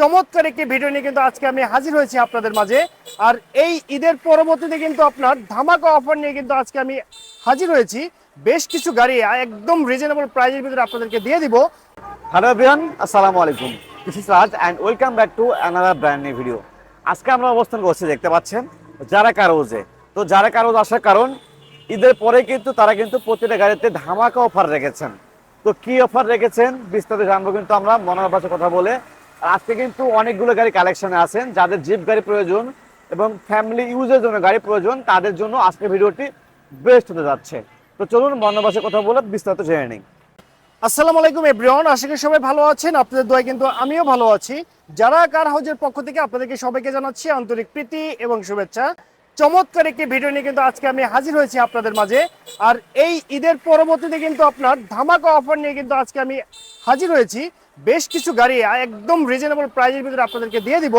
চমৎকার একটি ভিডিও নিয়ে কিন্তু আজকে আমি হাজির হয়েছি আপনাদের মাঝে। আর এই ঈদের পরবর্তীতে কিন্তু আপনার ধামাকা অফার নিয়ে কিন্তু আজকে আমি হাজির হয়েছি। বেশ কিছু গাড়ি একদম রিজনেবল প্রাইজের ভিতরে আপনাদেরকে দিয়ে দিব। হ্যালো এভরিওয়ান আসসালামু আলাইকুম। This is Raj and welcome back to another brand new video আজকে আমরা অবস্থান করছি, দেখতে পাচ্ছেন, যারা কারোজে। তো যারা কারোজ আসার কারণ, ঈদের পরে কিন্তু তারা কিন্তু প্রতিটা গাড়িতে ধামাকা অফার রেখেছেন। তো কি অফার রেখেছেন, বিস্তারিত জানব কিন্তু আমরা মনের কথা বলে আজকে কিন্তু অনেকগুলো গাড়ি কালেকশনে আছেন, যাদের জিপ গাড়ি প্রয়োজন এবং ফ্যামিলি ইউজের জন্য গাড়ি প্রয়োজন, তাদের জন্য আজকে ভিডিওটি বেস্ট হতে যাচ্ছে। তো চলুন ভাষায় কথা বলে বিস্তারিত জেনে নিই। আসসালামু আলাইকুম এভরিওয়ান আশা করি সবাই ভালো আছেন, আপনাদের দোয়া কিন্তু আমিও ভালো আছি। যারা কার হাউজের পক্ষ থেকে আপনাদেরকে সবাইকে জানাচ্ছি আন্তরিক প্রীতি এবং শুভেচ্ছা। চমৎকার একটি ভিডিও নিয়ে কিন্তু আজকে আমি হাজির হয়েছি আপনাদের মাঝে। আর এই ঈদের পরবর্তীতে কিন্তু আপনার ধামাকা অফার নিয়ে কিন্তু আজকে আমি হাজির হয়েছি। বেশ কিছু গাড়ি একদম রিজনেবল প্রাইজের ভিতরে আপনাদেরকে দিয়ে দিব।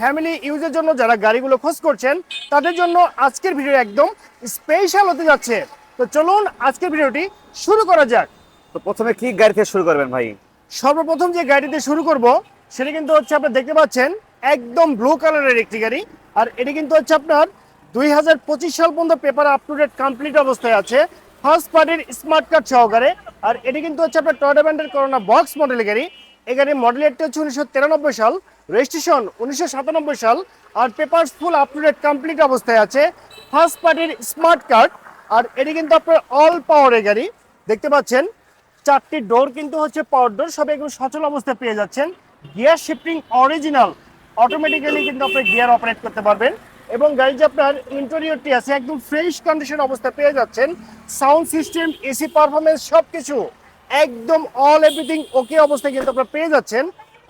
ফ্যামিলি ইউজের জন্য যারা গাড়িগুলো খোঁজ করছেন তাদের জন্য আজকের ভিডিও একদম স্পেশাল হতে যাচ্ছে। তো চলুন আজকের ভিডিওটি শুরু করা যাক। তো প্রথমে কি গাড়ি থেকে শুরু করবেন ভাই? সর্বপ্রথম যে গাড়িতে শুরু করব সেটা কিন্তু হচ্ছে আপনি দেখতে পাচ্ছেন একদম ব্লু কালারের একটি গাড়ি। আর এটি কিন্তু হচ্ছে আপনার দুই হাজার পঁচিশ সাল পর্যন্ত paper up to date complete অবস্থায় আছে। ফার্স্ট পার্টির স্মার্ট কার্ড সহকারে। আর এটি কিন্তু হচ্ছে আপনার টয়টা ব্যান্ডের করোনা বক্স মডেলের গাড়ি। এই গাড়ির মডেলেরটা হচ্ছে উনিশশো তিরানব্বই সাল রেজিস্ট্রেশন উনিশশো সাতানব্বই সাল, আর papers full up to date complete অবস্থায় আছে। ফার্স্ট পার্টির স্মার্ট কার্ড, আর এটি কিন্তু আপনার অল পাওয়ারের গাড়ি। দেখতে পাচ্ছেন, চারটি ডোর কিন্তু হচ্ছে পাওয়ার ডোর সব একদম সচল অবস্থায় পেয়ে যাচ্ছেন। গিয়ার শিফটিং অরিজিনাল অটোমেটিক্যালি কিন্তু আপনি গিয়ার অপারেট করতে পারবেন। এবং গাড়ি যে আপনার ইন্টেরিয়রটি আছে একদম ফ্রেশ কন্ডিশন অবস্থায় পেয়ে যাচ্ছেন। সাউন্ড সিস্টেম এসি পারফরমেন্স সব কিছু একদম অল এভরিথিং ওকে অবস্থায় কিন্তু আপনারা পেয়ে যাচ্ছেন।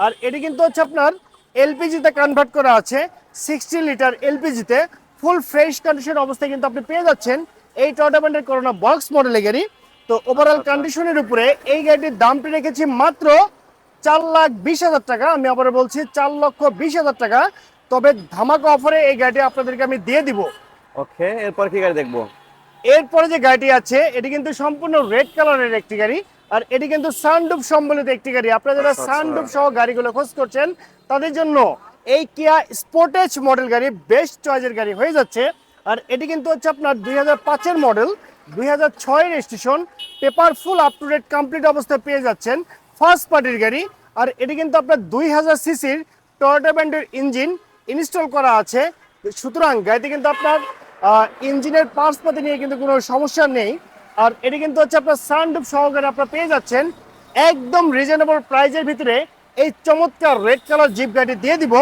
আর এটি কিন্তু হচ্ছে আপনার এলপিজিতে কনভার্ট করা আছে সিক্সটি লিটার এলপিজিতে। ফুল ফ্রেশ কন্ডিশন অবস্থায় কিন্তু আপনি পেয়ে যাচ্ছেন এই টর্নামেন্টের করোনা বক্স মডেলের গাড়ি। তো ওভারঅল কন্ডিশনের উপরে এই গাড়িটির দামটি রেখেছি মাত্র চার লাখ বিশ হাজার টাকা। আমি আবার বলছি চার লক্ষ বিশ হাজার টাকা। তবে ধামাকা অফারে এই গাড়িটি আপনাদেরকে আমি দিয়ে দিব। ওকে এরপর কি গাড়ি দেখব? এরপরে যে গাড়িটি আছে এটি কিন্তু সম্পূর্ণ রেড কালারের একটি গাড়ি আর এটি কিন্তু সানডুপ সম্বলিত একটি গাড়ি। আপনারা যারা আচ্ছা, আচ্ছা। সানডুপ সহ গাড়িগুলো খোঁজ করছেন তাদের জন্য এই কিয়া স্পোর্টেজ মডেল গাড়ি বেস্ট চয়েসের গাড়ি হয়ে যাচ্ছে। আর এটি কিন্তু হচ্ছে আপনার দুই হাজার মডেল দুই হাজার ছয় registration paper full up to date complete অবস্থায় পেয়ে যাচ্ছেন ফার্স্ট পার্টির গাড়ি। আর এটি কিন্তু আপনার দুই হাজার সিসির টয়োটা ব্যান্ডের ইঞ্জিন ইনস্টল করা আছে। সুতরাং গাড়িতে কিন্তু আপনার ইঞ্জিনের পার্টস পাতি নিয়ে কিন্তু কোনো সমস্যা নেই। আর এটি কিন্তু হচ্ছে আপনার সানডুপ সহকারে আপনার পেয়ে যাচ্ছেন। একদম রিজনেবল প্রাইজের ভিতরে এই চমৎকার রেড কালার জিপ গাড়ি দিয়ে দিব।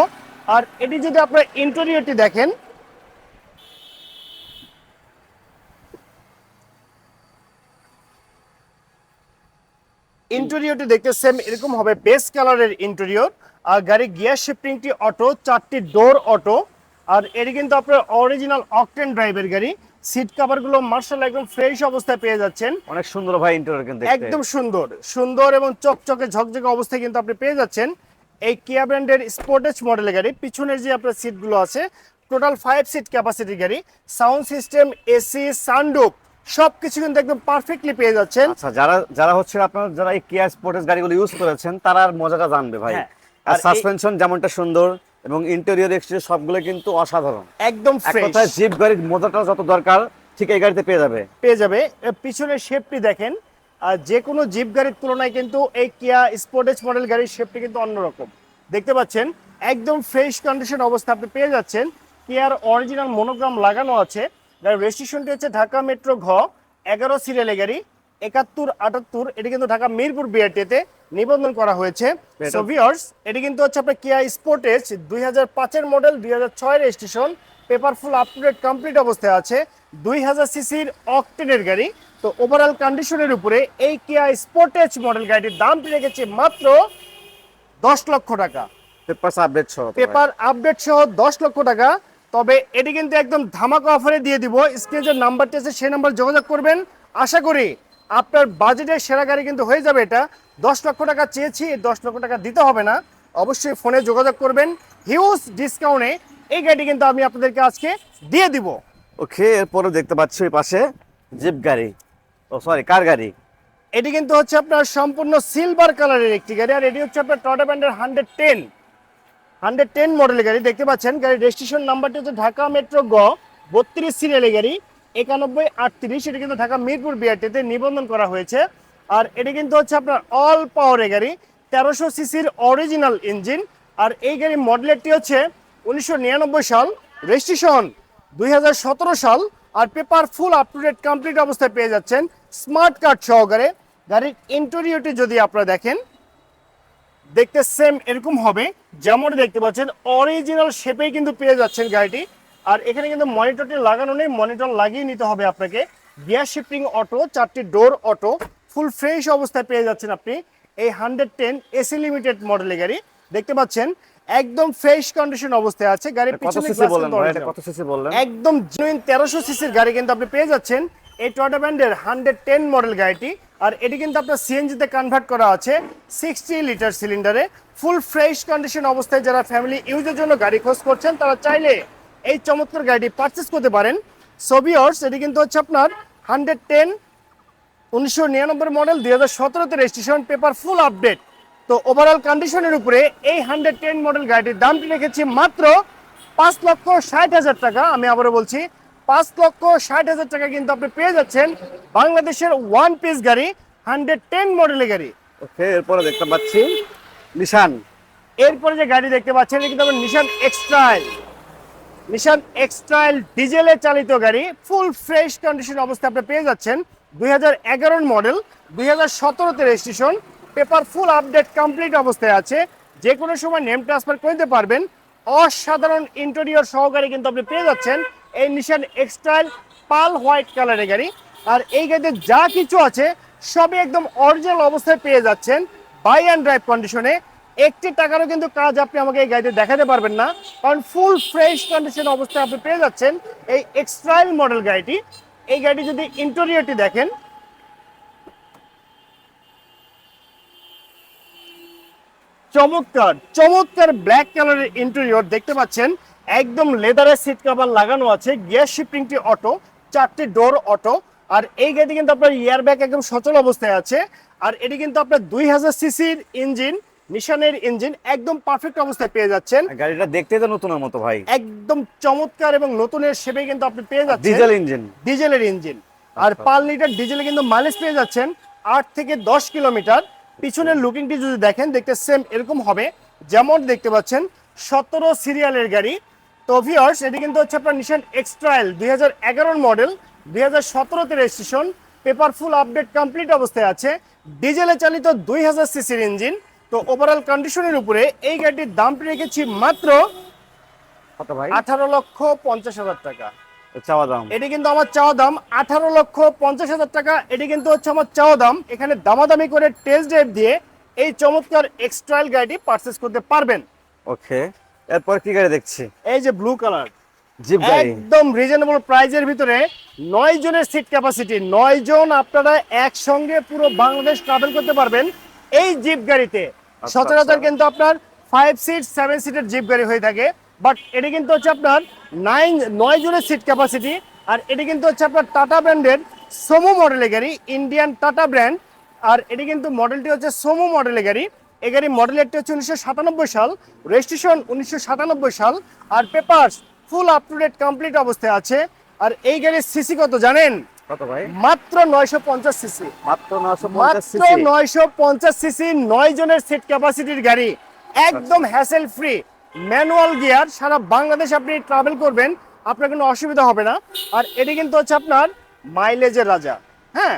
আর এটি যদি আপনার ইন্টেরিয়রটি দেখেন ইন্টেরিয়রটি দেখতে সেম এরকম হবে বেস কালারের ইন্টেরিয়র আর গাড়ির গিয়ার শিফটিংটি অটো চারটি ডোর অটো আর এটি কিন্তু আপনার অরিজিনাল অকটেন ড্রাইভের গাড়ি। সিট কাভারগুলো মার্শাল একদম ফ্রেশ অবস্থায় পেয়ে যাচ্ছেন। অনেক সুন্দর ভাই ইন্টারিয়র কিন্তু একদম সুন্দর সুন্দর এবং চকচকে ঝকঝকে অবস্থায় কিন্তু আপনি পেয়ে যাচ্ছেন। এই কিয়া ব্র্যান্ডের স্পোর্টেজ মডেলের গাড়ি পিছনের যে আপনার সিটগুলো আছে টোটাল ফাইভ সিট ক্যাপাসিটির গাড়ি সাউন্ড সিস্টেম এসি সানডুপ সব কিছু কিন্তু একদম পারফেক্টলি পেয়ে যাচ্ছেন। আচ্ছা যারা যারা হচ্ছে আপনার যারা এই কিয়া স্পোর্টস গাড়িগুলো ইউজ করেছেন তারা আর মজাটা জানবে ভাই। হ্যাঁ, আর সাসপেনশন যেমনটা সুন্দর এবং ইন্টেরিয়র এক্সটেরিয়র সবগুলো কিন্তু অসাধারণ। একদম কথায় জিপ গাড়ির মজাটা যত দরকার ঠিক এই গাড়িতে পেয়ে যাবে। পেয়ে যাবে। পিছনের শেপটি দেখেন। আর যে কোনো জিপ গাড়ির তুলনায় কিন্তু এই কিয়া স্পোর্টেজ মডেল গাড়ির শেপটি কিন্তু অন্যরকম। দেখতে পাচ্ছেন? একদম ফ্রেশ কন্ডিশন অবস্থা আপনি পেয়ে যাচ্ছেন। কিয়ার অরিজিনাল মনোগ্রাম লাগানো আছে। রেজিস্ট্রেশনটি হচ্ছে ঢাকা মেট্রো ঘ এগারো সিরিয়ালের গাড়ি একাত্তর আটাত্তর এটি কিন্তু ঢাকা মিরপুর বিআরটিতে নিবন্ধন করা হয়েছে। সো ভিউয়ার্স এটি কিন্তু হচ্ছে আপনার কিয়া স্পোর্টেজ দুই হাজার পাঁচের মডেল দুই হাজার ছয় registration paper full up to date complete অবস্থায় আছে দুই হাজার সিসির অকটেনের গাড়ি। তো ওভারঅল কন্ডিশনের উপরে এই কিয়া স্পোর্টেজ মডেল গাড়িটির দামটি রেখেছে মাত্র দশ লক্ষ টাকা। পেপার আপডেট সহ পেপার আপডেট সহ দশ লক্ষ টাকা। তবে এটি কিন্তু একদম ধামাকা অফারে দিয়ে দিব। স্ক্রিনে যে নাম্বারটি আছে সেই নাম্বার যোগাযোগ করবেন। আশা করি আপনার বাজেটের সেরা গাড়ি কিন্তু হয়ে যাবে এটা। দশ লক্ষ টাকা চেয়েছি এই দশ লক্ষ টাকা দিতে হবে না। অবশ্যই ফোনে যোগাযোগ করবেন। হিউজ ডিসকাউন্টে এই গাড়িটি কিন্তু আমি আপনাদেরকে আজকে দিয়ে দিব। ওকে এরপরে দেখতে পাচ্ছি ওই পাশে জিপ গাড়ি। ও সরি কার গাড়ি। এটি কিন্তু হচ্ছে আপনার সম্পূর্ণ সিলভার কালারের একটি গাড়ি আর এটি হচ্ছে আপনার টটা ব্যান্ডের হান্ড্রেড টেন হান্ড্রেড টেন মডেলের গাড়ি দেখতে পাচ্ছেন। গাড়ির রেজিস্ট্রেশন নাম্বারটি হচ্ছে ঢাকা মেট্রো গ বত্রিশ সিরিয়ালের গাড়ি, একানব্বই আটত্রিশ। এটা কিন্তু ঢাকা মিরপুর বিআরটিতে নিবন্ধন করা হয়েছে। আর এটা কিন্তু হচ্ছে আপনার অল পাওয়ারের গাড়ি, তেরোশো সিসির অরিজিনাল ইঞ্জিন আর এই গাড়ির মডেলেরটি হচ্ছে উনিশশো নিরানব্বই সাল রেজিস্ট্রেশন দুই হাজার সতেরো সাল। আর paper full up to date complete অবস্থায় পেয়ে যাচ্ছেন স্মার্ট কার্ড সহকারে। গাড়ির ইন্টেরিয়রটি যদি আপনারা দেখেন দেখতে সেম এরকম হবে যেমন দেখতে পাচ্ছেন অরিজিনাল শেপেই কিন্তু পেয়ে যাচ্ছেন গাড়িটি। আর এখানে কিন্তু মনিটরটি লাগানো নেই মনিটর লাগিয়ে নিতে হবে আপনাকে। গিয়ার শিফটিং অটো চারটি ডোর অটো ফুল ফ্রেশ অবস্থায় পেয়ে যাচ্ছেন আপনি এই হান্ড্রেড টেন এসি লিমিটেড মডেলের গাড়ি। দেখতে পাচ্ছেন একদম ফ্রেশ কন্ডিশন অবস্থায় আছে গাড়ির পিছনে একদম জেনুইন তেরোশো সিসির গাড়ি কিন্তু আপনি পেয়ে যাচ্ছেন এই টয়টা ব্র্যান্ডের হান্ড্রেড টেন মডেল গাড়িটি। আর এটি কিন্তু আপনার সিএনজিতে কনভার্ট করা আছে সিক্সটি লিটার সিলিন্ডারে ফুল ফ্রেশ কন্ডিশন অবস্থায় যারা ফ্যামিলি ইউজের জন্য গাড়ি খোঁজ করছেন, তারা চাইলে এই চমৎকার গাড়িটি পারচেস করতে পারেন। সোবিয়র্স এটি কিন্তু হচ্ছে আপনার হান্ড্রেড টেন উনিশশো নিরানব্বই মডেল দুই হাজার সতেরোতে রেজিস্ট্রেশন পেপার ফুল আপডেট তো ওভারঅল কন্ডিশনের উপরে এই হান্ড্রেড টেন মডেল গাড়িটির দামটি রেখেছি? মাত্র পাঁচ লক্ষ ষাট হাজার টাকা। আমি আবারও বলছি পাঁচ লক্ষ ষাট হাজার টাকা কিন্তু আপনি পেয়ে যাচ্ছেন বাংলাদেশের ওয়ান পিস গাড়ি হান্ড্রেড টেন মডেলের গাড়ি। ওকে এরপরে দেখতে পাচ্ছি নিশান। এরপরে যে গাড়ি দেখতে পাচ্ছেন এটা কিন্তু আপনার নিশান এক্সট্রাইল নিশান এক্সট্রাইল ডিজেলে চালিত গাড়ি ফুল ফ্রেশ কন্ডিশন অবস্থায় আপনি পেয়ে যাচ্ছেন দুই হাজার এগারোর মডেল দুই হাজার সতেরোতে registration paper full update complete অবস্থায় আছে। যে কোনো সময় নেম ট্রান্সফার করে দিতে পারবেন। অসাধারণ ইন্টেরিয়র সহকারে কিন্তু আপনি পেয়ে যাচ্ছেন এই নিশান এক্সট্রাইল পাল হোয়াইট কালারের গাড়ি। আর এই গাড়িতে যা কিছু আছে, সবই একদম অরিজিনাল অবস্থায় পেয়ে যাচ্ছেন বাই অ্যান্ড ড্রাইভ কন্ডিশনে একটি টাকারও কিন্তু কাজ আপনি আমাকে এই গাড়িতে দেখাতে পারবেন না। কারণ ফুল ফ্রেশ কন্ডিশন অবস্থায় আপনি পেয়ে যাচ্ছেন এই এক্সট্রাইল মডেল গাড়িটি। এই গাড়িটি যদি ইন্টেরিয়রটি দেখেন। চমৎকার চমৎকার ব্ল্যাক কালারের ইন্টেরিয়র দেখতে পাচ্ছেন। একদম লেদারের সিট কভার লাগানো আছে। গিয়ার শিফটিংটি অটো চারটি ডোর অটো আর এই গাড়িটি কিন্তু আপনার ইয়ার ব্যাগ একদম সচল অবস্থায় আছে। আর এটি কিন্তু আপনার দুই হাজার সিসির ইঞ্জিন নিশানের ইঞ্জিন একদম পারফেক্ট অবস্থায় পেয়ে যাচ্ছেন। গাড়িটা দেখতে তো নতুনের মতো ভাই। একদম চমৎকার এবং নতুনের সেবে কিন্তু আপনি পেয়ে যাচ্ছেন। ডিজেল ইঞ্জিন ডিজেলের ইঞ্জিন আর পার লিটার ডিজেলে কিন্তু মাইলেজ পেয়ে যাচ্ছেন আট থেকে দশ কিলোমিটার। পিছনের লুকিংটি যদি দেখেন দেখতে সেম এরকম হবে। যেমন দেখতে পাচ্ছেন সতেরো সিরিয়ালের গাড়ি। তো ভিওর্স এটি কিন্তু হচ্ছে আপনার নিশান এক্সট্রাইল দুই হাজার এগারোর মডেল দুই হাজার সতেরোতে registration paper full update complete অবস্থায় আছে। ডিজেলে চালিত দুই হাজার সিসির ইঞ্জিন তো ওভারঅল কন্ডিশনের উপরে এই গাড়িটির দামটি রেখেছি মাত্র আঠারো লক্ষ পঞ্চাশ হাজার টাকা। চাওয়া দাম? এটি কিন্তু আমার চাওয়া দাম আঠারো লক্ষ পঞ্চাশ হাজার টাকা। এটি কিন্তু হচ্ছে আমার চাওয়া দাম। এখানে দামাদামি করে টেস্ট ড্রাইভ দিয়ে এই চমৎকার এক্সট্রাইল গাড়িটি পারচেস করতে পারবেন। ওকে এরপর কি গাড়ি দেখছি? এই যে ব্লু কালার জিপ গাড়ি। একদম রিজনেবল প্রাইজের ভিতরে নয় জনের সিট ক্যাপাসিটি নয় জন আপনারা একসঙ্গে পুরো বাংলাদেশ ট্রাভেল করতে পারবেন এই জিপ গাড়িতে। সচরাচর আচ্ছা। কিন্তু আপনার ফাইভ সিট সেভেন সিটের জিপ গাড়ি হয়ে থাকে। বাট এটি কিন্তু হচ্ছে আপনার নাইন নয় জনের সিট ক্যাপাসিটি আর এটি কিন্তু হচ্ছে আপনার টাটা ব্র্যান্ডের সোমো মডেলের গাড়ি ইন্ডিয়ান টাটা ব্র্যান্ড আর এটি কিন্তু মডেলটি হচ্ছে সোমো মডেলের গাড়ি। এই গাড়ি মডেলেরটি হচ্ছে উনিশশো সাতানব্বই সাল রেজিস্ট্রেশন উনিশশো সাতানব্বই সাল আর papers full up to date complete অবস্থায় আছে। আর এই গাড়ির সিসি কত জানেন? কত ভাই? মাত্র সিসি মাত্র নশো পঞ্চাশ মাত্র সিসি নয়শো পঞ্চাশ সিসি নয় জনের সিট ক্যাপাসিটির গাড়ি। একদম হ্যাসেল ফ্রি ম্যানুয়াল গিয়ার সারা বাংলাদেশ আপনি ট্রাভেল করবেন আপনার কোনো অসুবিধা হবে না। আর এটি কিন্তু হচ্ছে আপনার মাইলেজের রাজা। হ্যাঁ?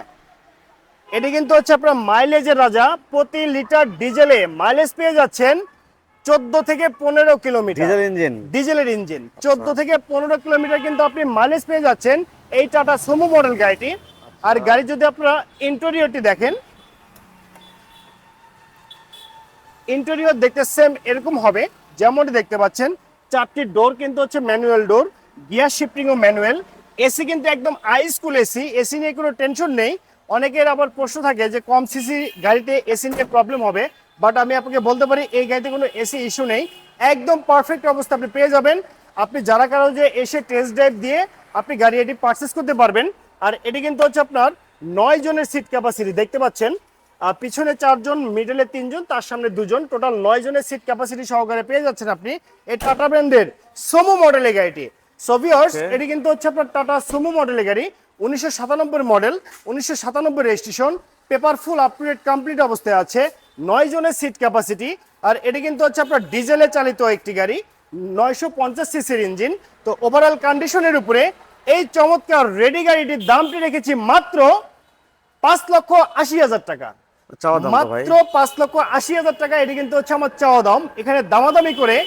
এটি কিন্তু হচ্ছে আপনার মাইলেজের রাজা। প্রতি লিটার ডিজেলে মাইলেজ পেয়ে যাচ্ছেন চোদ্দ থেকে পনেরো কিলোমিটার ডিজেল ইঞ্জিন ডিজেলের ইঞ্জিন চোদ্দ থেকে পনেরো কিলোমিটার কিন্তু আপনি মাইলেজ পেয়ে যাচ্ছেন এই টাটা সুমো মডেল গাড়িটি। আর গাড়ি যদি আপনারা ইন্টেরিয়রটি দেখেন ইন্টেরিয়র দেখতে সেম এরকম হবে যেমনটি দেখতে পাচ্ছেন। চারটি ডোর কিন্তু হচ্ছে ম্যানুয়াল ডোর গিয়ার শিফটিং ও ম্যানুয়াল এসি কিন্তু একদম আই স্কুল এসি এসি নিয়ে কোনো টেনশন নেই। অনেকের আবার প্রশ্ন থাকে যে কম সিসি গাড়িতে এসি নিয়ে প্রবলেম হবে বাট আমি আপনাকে বলতে পারি এই গাড়িতে কোনো এসি ইস্যু নেই। একদম পারফেক্ট অবস্থা আপনি পেয়ে যাবেন। আপনি যারা কারও যে এসে টেস্ট ড্রাইভ দিয়ে আপনি গাড়ি এটি পারচেস করতে পারবেন। আর এটি কিন্তু হচ্ছে আপনার নয় জনের সিট ক্যাপাসিটি দেখতে পাচ্ছেন? পিছনে চারজন মিডলে তিনজন তার সামনে দুজন টোটাল নয় জনের সিট ক্যাপাসিটি সহকারে পেয়ে যাচ্ছেন আপনি এই টাটা ব্র্যান্ডের সোমো মডেলের গাড়িটি। সোভিয়ার্স এটি কিন্তু হচ্ছে আপনার টাটা সোমো মডেলের গাড়ি। উনিশশো সাতানব্বই মডেল উনিশশো সাতানব্বই registration paper full up complete অবস্থায় আছে নয় জনের সিট ক্যাপাসিটি আর এটি কিন্তু হচ্ছে আপনার ডিজেলে চালিত একটি গাড়ি নয়শো পঞ্চাশ সিসির ইঞ্জিন তো ওভারঅল কন্ডিশনের উপরে এই চমৎকার রেডি গাড়িটির দামটি রেখেছি মাত্র পাঁচ লক্ষ আশি হাজার টাকা। মাত্র পাঁচ লক্ষ আশি হাজার টাকা এটি কিন্তু হচ্ছে আমার চাওয়া দাম। এখানে দামাদামি করে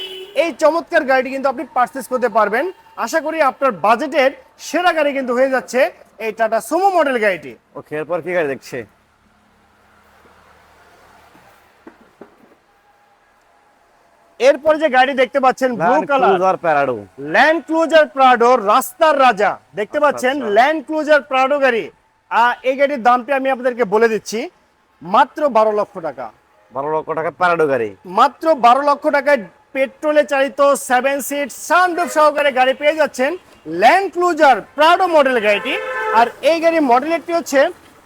এই চমৎকার গাড়িটি কিন্তু আপনি পারচেস করতে পারবেন। আশা করি আপনার বাজেটের সেরা গাড়ি কিন্তু হয়ে যাচ্ছে এই টাটা সুমো মডেল গাড়িটি। ওকে এরপর কি গাড়ি দেখছে? এরপরে যে গাড়ি দেখতে পাচ্ছেন blue colour Prado land cruiser Prado রাস্তার রাজা। দেখতে পাচ্ছেন আচ্ছা। ল্যান্ড ক্লুজার প্রাডো গাড়ি। আহ, এই গাড়ির দামটি আমি আপনাদেরকে বলে দিচ্ছি মাত্র বারো লক্ষ টাকা। বারো লক্ষ টাকা প্যারাডো গাড়ি। মাত্র বারো লক্ষ টাকায় পেট্রোলে চালিত সেভেন সিট সানরুফ সহকারে গাড়ি পেয়ে যাচ্ছেন ল্যান্ড ক্লুজার প্রাডো মডেল গাড়িটি। আর এই গাড়ির মডেলেরটি হচ্ছে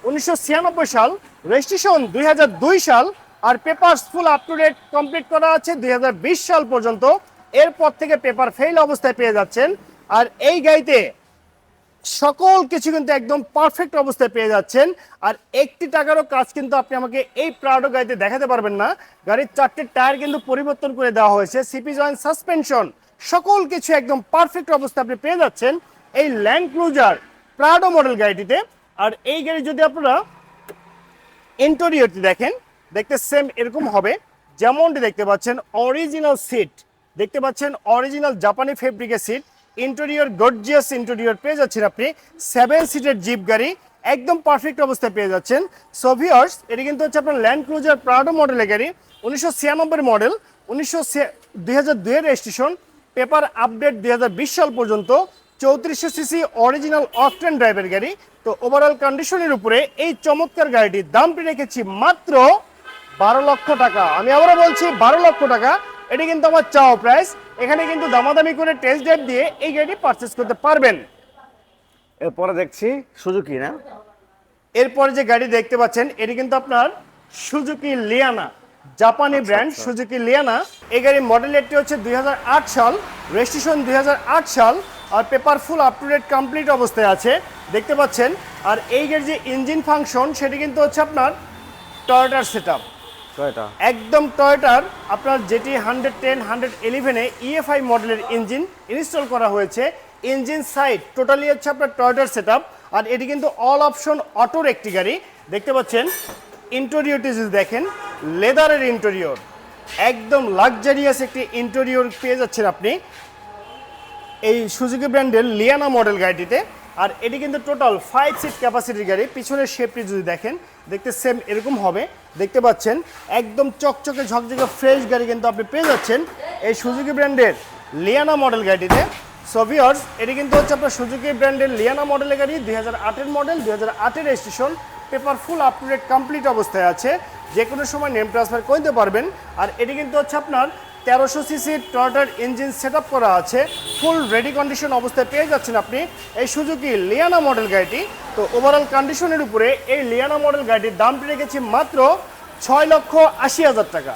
উনিশশো ছিয়ানব্বই সাল রেজিস্ট্রেশন দুই হাজার দুই সাল, আর paper full up to date complete করা আছে দুই হাজার বিশ সাল পর্যন্ত। এরপর থেকে পেপার ফেল অবস্থায় পেয়ে যাচ্ছেন। আর এই গাড়িতে সকল কিছু কিন্তু একদম পারফেক্ট অবস্থায় পেয়ে যাচ্ছেন। আর একটি টাকারও কাজ কিন্তু আপনি আমাকে এই প্রাউডো গাড়িতে দেখাতে পারবেন না। গাড়ির চারটে টায়ার কিন্তু পরিবর্তন করে দেওয়া হয়েছে। সিপি জয়েন্ট সাসপেনশন সকল কিছু একদম পারফেক্ট অবস্থায় আপনি পেয়ে যাচ্ছেন এই ল্যান্ড ক্রুজার প্রাউডো মডেল গাড়িটিতে। আর এই গাড়ি যদি আপনারা ইন্টেরিয়রটি দেখেন, দেখতে সেম এরকম হবে। যেমনটি দেখতে পাচ্ছেন অরিজিনাল সিট দেখতে পাচ্ছেন অরিজিনাল জাপানি ফেব্রিকের সিট ইন্টেরিয়র গর্জিয়াস ইন্টেরিয়র পেয়ে যাচ্ছেন আপনি সেভেন সিটের জিপ গাড়ি, একদম পারফেক্ট অবস্থায় পেয়ে যাচ্ছেন। সোভিয়ার্স এটি কিন্তু হচ্ছে আপনার ল্যান্ড ক্রুজার প্রাডো মডেলের গাড়ি, উনিশশো ছিয়ানব্বই মডেল উনিশশো দুই হাজার রেজিস্ট্রেশন পেপার আপডেট দু হাজার বিশ সাল পর্যন্ত, চৌত্রিশশো সিসি অরিজিনাল অকটেন ড্রাইভের গাড়ি। তো ওভারঅল কন্ডিশনের উপরে এই চমৎকার গাড়িটির দামটি রেখেছি মাত্র বারো লক্ষ টাকা। আমি আবারও বলছি বারো লক্ষ টাকা এটি কিন্তু আমার চাওয়া প্রাইস এখানে কিন্তু দামাদামি করে টেস্ট ড্রাইভ দিয়ে এই গাড়িটি পারচেস করতে পারবেন। এরপরে দেখছি সুজুকি না? এরপরে যে গাড়ি দেখতে পাচ্ছেন এটি কিন্তু আপনার সুজুকি লিয়ানা জাপানি ব্র্যান্ড সুজুকি লিয়ানা এই গাড়ির মডেলেরটি হচ্ছে দু হাজার আট সাল রেজিস্ট্রেশন দুই হাজার আট সাল আর paper full up to date complete অবস্থায় আছে। দেখতে পাচ্ছেন আর এই গাড়ির যে ইঞ্জিন ফাংশন সেটি কিন্তু হচ্ছে আপনার টয়োটার সেট একদম টয়টার আপনার যেটি হান্ড্রেড টেন হান্ড্রেড ইলেভেনে ইএফআই মডেলের ইঞ্জিন ইনস্টল করা হয়েছে। ইঞ্জিন সাইড টোটালি হচ্ছে আপনার টয়টার সেট আর এটি কিন্তু অল অপশন অটোর একটি গাড়ি। দেখতে পাচ্ছেন ইন্টেরিয়রটি যদি দেখেন লেদারের ইন্টেরিয়র একদম লাক্সারিয়াস একটি ইন্টেরিয়র পেয়ে যাচ্ছেন আপনি। এই সুজুকি ব্র্যান্ডের লিয়ানা মডেল গাড়িটিতে। আর এটি কিন্তু টোটাল ফাইভ সিট ক্যাপাসিটির গাড়ি। পিছনের শেপটি যদি দেখেন, দেখতে সেম এরকম হবে। দেখতে পাচ্ছেন, একদম চকচকে, ঝকঝকে ফ্রেশ গাড়ি কিন্তু আপনি পেয়ে যাচ্ছেন এই সুজুকি ব্র্যান্ডের লিয়ানা মডেল গাড়িটিতে। সোভিয়ার্স এটি কিন্তু হচ্ছে আপনার সুজুকি ব্র্যান্ডের লিয়ানা মডেলের গাড়ি, দুই হাজার মডেল দুই হাজার registration paper full up to date complete অবস্থায় আছে। যে কোনো সময় নেম ট্রান্সফার করে দিতে পারবেন। আর এটি কিন্তু হচ্ছে আপনার তেরোশো সিসির টয়টার ইঞ্জিন সেট করা আছে। ফুল রেডি কন্ডিশন অবস্থায় পেয়ে যাচ্ছেন আপনি এই সুজুকি লিয়ানা মডেল গাড়িটি। তো ওভারঅল কন্ডিশনের উপরে এই লিয়ানা মডেল গাড়িটির দামটি রেখেছি মাত্র ছয় লক্ষ আশি হাজার টাকা।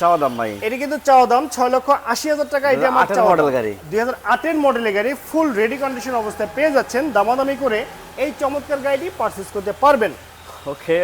চাওয়া দাম ভাই। এটি কিন্তু চাওয়া দাম ছয় লক্ষ আশি হাজার টাকা এটি আমার চাওয়া মডেল গাড়ি। দুই হাজার আটের মডেলের গাড়ি ফুল রেডি কন্ডিশন অবস্থায় পেয়ে যাচ্ছেন। দামাদামি করে এই চমৎকার গাড়িটি পারচেস করতে পারবেন। ওকে